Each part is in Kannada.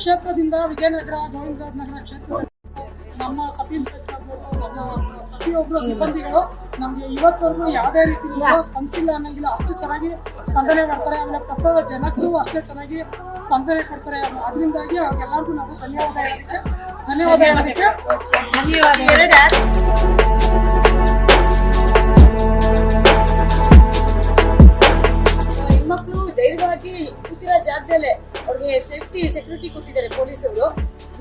ಕ್ಷೇತ್ರದಿಂದ ವಿಜಯನಗರ ಗೋವಿಂದರಾಜ ನಗರ ಕ್ಷೇತ್ರದ ನಮ್ಮ ಸಬ್ ಇನ್ಸ್ಪೆಕ್ಟರ್ ನಮ್ಮ ಪ್ರತಿಯೊಬ್ಬರು ಸಿಬ್ಬಂದಿಗಳು ನಮಗೆ ಇವತ್ತವರೆಗೂ ಯಾವುದೇ ರೀತಿ ಸ್ಪಂದಿಸಿಲ್ಲ ಅನ್ನೋಂಗಿಲ್ಲ. ಅಷ್ಟು ಚೆನ್ನಾಗಿ ಸ್ಪಂದನೆ ಮಾಡ್ತಾರೆ. ಆಮೇಲೆ ಪ್ರತಿಯೊಬ್ಬ ಜನಕ್ಕೂ ಅಷ್ಟೇ ಚೆನ್ನಾಗಿ ಸ್ಪಂದನೆ ಕೊಡ್ತಾರೆ. ಅದರಿಂದಾಗಿ ಅವ್ರಿಗೆಲ್ಲರಿಗೂ ನಾವು ಧನ್ಯವಾದ ಹೇಳೋದಕ್ಕೆ ಧನ್ಯವಾದ ಹೇಳೋದಕ್ಕೆ ಹೆಣ್ಮಕ್ಳು ಧೈರ್ಯವಾಗಿ ಕೂತಿರೋ ಜಾಗದಲ್ಲೇ ಅವ್ರಿಗೆ ಸೇಫ್ಟಿ ಸೆಕ್ಯೂರಿಟಿ ಕೊಟ್ಟಿದ್ದಾರೆ ಪೊಲೀಸರು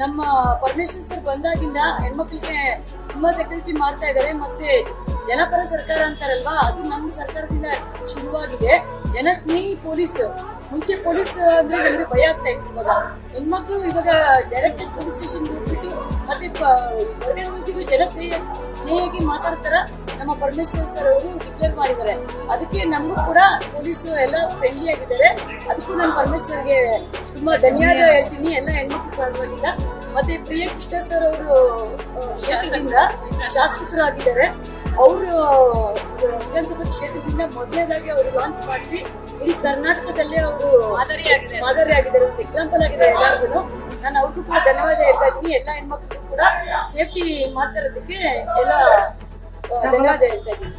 ನಮ್ಮ ಪರಮೇಶ್ವರ್ ಸರ್ ಬಂದಾಗಿಂದ ಹೆಣ್ಮಕ್ಳಿಗೆ ತುಂಬಾ ಸೆಕ್ಯೂರಿಟಿ ಮಾಡ್ತಾ ಇದ್ದಾರೆ. ಮತ್ತೆ ಜನಪರ ಸರ್ಕಾರ ಅಂತಾರಲ್ವಾ, ಅದು ನಮ್ಮ ಸರ್ಕಾರದಿಂದ ಶುರುವಾಗಿದೆ. ಜನಸ್ನೇಹಿ ಪೊಲೀಸ್ ಮುಂಚೆ ಪೊಲೀಸ್ ಅಂದ್ರೆ ನಮ್ಗೆ ಭಯ ಆಗ್ತಾ ಇತ್ತು ಇವಾಗ. ಹೆಣ್ಮಕ್ಳು ಇವಾಗ ಡೈರೆಕ್ಟೆಡ್ ಪೊಲೀಸ್ ಸ್ಟೇಷನ್ ಹೋಗ್ಬಿಟ್ಟು ಮತ್ತೆ ಜನ ಸ್ನೇಹಿ ಸ್ನೇಹಿಯಾಗಿ ಮಾತಾಡ್ತಾರ. ನಮ್ಮ ಪರಮೇಶ್ವರ್ ಸರ್ ಅವರು ಡಿಕ್ಲೇರ್ ಮಾಡಿದ್ದಾರೆ. ಅದಕ್ಕೆ ನಮಗೂ ಕೂಡ ಪೊಲೀಸ್ ಎಲ್ಲ ಫ್ರೆಂಡ್ಲಿ ಆಗಿದ್ದಾರೆ. ಅದಕ್ಕೂ ನಾನು ಪರಮೇಶ್ವರ್ಗೆ ತುಂಬಾ ಧನ್ಯವಾದ ಹೇಳ್ತೀನಿ. ಎಲ್ಲ ಹೆಣ್ಮಕ್ಳು ಪರವಾಗಿಲ್ಲ. ಮತ್ತೆ ಪ್ರಿಯ ಕೃಷ್ಣ ಸರ್ ಅವರು ಕ್ಷೇತ್ರದಿಂದ ಶಾಸಕರಾಗಿದ್ದಾರೆ ಅವರು ವಿಧಾನಸಭಾ ಕ್ಷೇತ್ರದಿಂದ ಮೊದಲನೇದಾಗಿ ಅವರು ಲಾಂಚ್ ಮಾಡಿಸಿ ಇಡೀ ಕರ್ನಾಟಕದಲ್ಲೇ ಅವರು ಮಾದರಿ ಆಗಿದ್ದಾರೆ ಒಂದು ಎಕ್ಸಾಂಪಲ್ ಆಗಿದೆ ಎಲ್ಲರಿಗೂ ನಾನು ಅವ್ರಿಗೂ ಕೂಡ ಧನ್ಯವಾದ ಹೇಳ್ತಾ ಇದ್ದೀನಿ. ಎಲ್ಲ ಹೆಣ್ಮಕ್ಳು ಕೂಡ ಸೇಫ್ಟಿ ಮಾಡ್ತಾ ಇರೋದಕ್ಕೆ ಎಲ್ಲ ಧನ್ಯವಾದ ಹೇಳ್ತಾ ಇದ್ದೀನಿ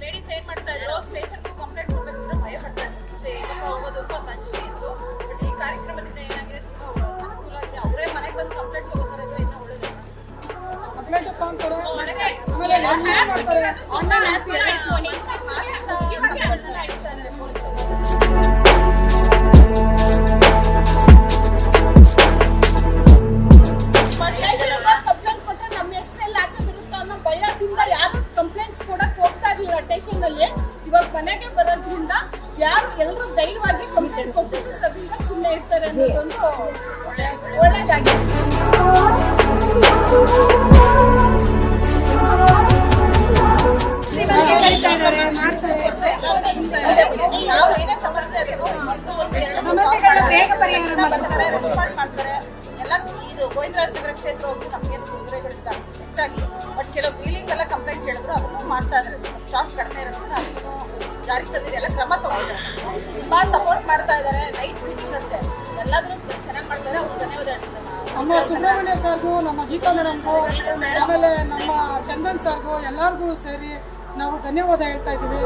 ಲೇಡೀಸ್ ಏನ್ ಮಾಡ್ತಾ ಇದ್ರು ಸ್ಟೇಷನ್ ಅಲ್ಲಿ ಇವಾಗ ಮನೆಗೆ ಬರೋದ್ರಿಂದ ಯಾರು ಎಲ್ಲರೂ ಧೈರ್ಯವಾಗಿ ಕಂಪ್ಲೇಂಟ್ ಕೊಟ್ಟಿದ್ದು ಸದ್ಯ ಸುಮ್ಮನೆ ಇರ್ತಾರೆ ಅನ್ನೋದೊಂದು ಒಳ್ಳೇದಾಗಿದೆ. ಸಮಸ್ಯೆ ಆದ್ರೂ ಸಮಸ್ಯೆಗಳ ಬೇಗ ಪರಿಹಾರ ಮಾಡ್ತಾರೆ. ರೆಸ್ಪಾಂಡ್ ಮಾಡ್ತಾರೆ. ಎಲ್ಲ ಇದು ಗೋವಿಂದರಾಜ ನಗರ ಕ್ಷೇತ್ರ ಹೋಗಿ ನಮಗೇನು ತೊಂದರೆಗಳಿಲ್ಲ. ಹೆಚ್ಚಾಗಿ ಕೇಳಿದ್ರು ಅದನ್ನು ಮಾಡ್ತಾ ಇದ್ದಾರೆ ಸ್ಟಾಫ್ ಕಡಿಮೆ ಇರೋದ್ರಿಂದ ಅದನ್ನು ಜಾರಿಗೆ ತಂದಿದೆ. ಎಲ್ಲ ಕ್ರಮ ತಗೊಂಡಿದ್ದಾರೆ. ತುಂಬಾ ಸಪೋರ್ಟ್ ಮಾಡ್ತಾ ಇದ್ದಾರೆ. ನೈಟ್ ಮೀಟಿಂಗ್ ಅಷ್ಟೇ. ಎಲ್ಲಾದರೂ ಚೆನ್ನಾಗಿ ಮಾಡ್ತಾರೆ ಅವ್ರು ಧನ್ಯವಾದ ನಮ್ಮ ಸುಬ್ರಹ್ಮಣ್ಯ ಸರ್ಗೂ, ನಮ್ಮ ಗೀತಾ ಮೇಡಮ್ಗೂ ಆಮೇಲೆ ನಮ್ಮ ಚಂದನ್ ಸರ್ಗೂ ಎಲ್ಲರಿಗೂ ಸೇರಿ ನಾವು ಧನ್ಯವಾದ ಹೇಳ್ತಾ ಇದ್ದೀವಿ.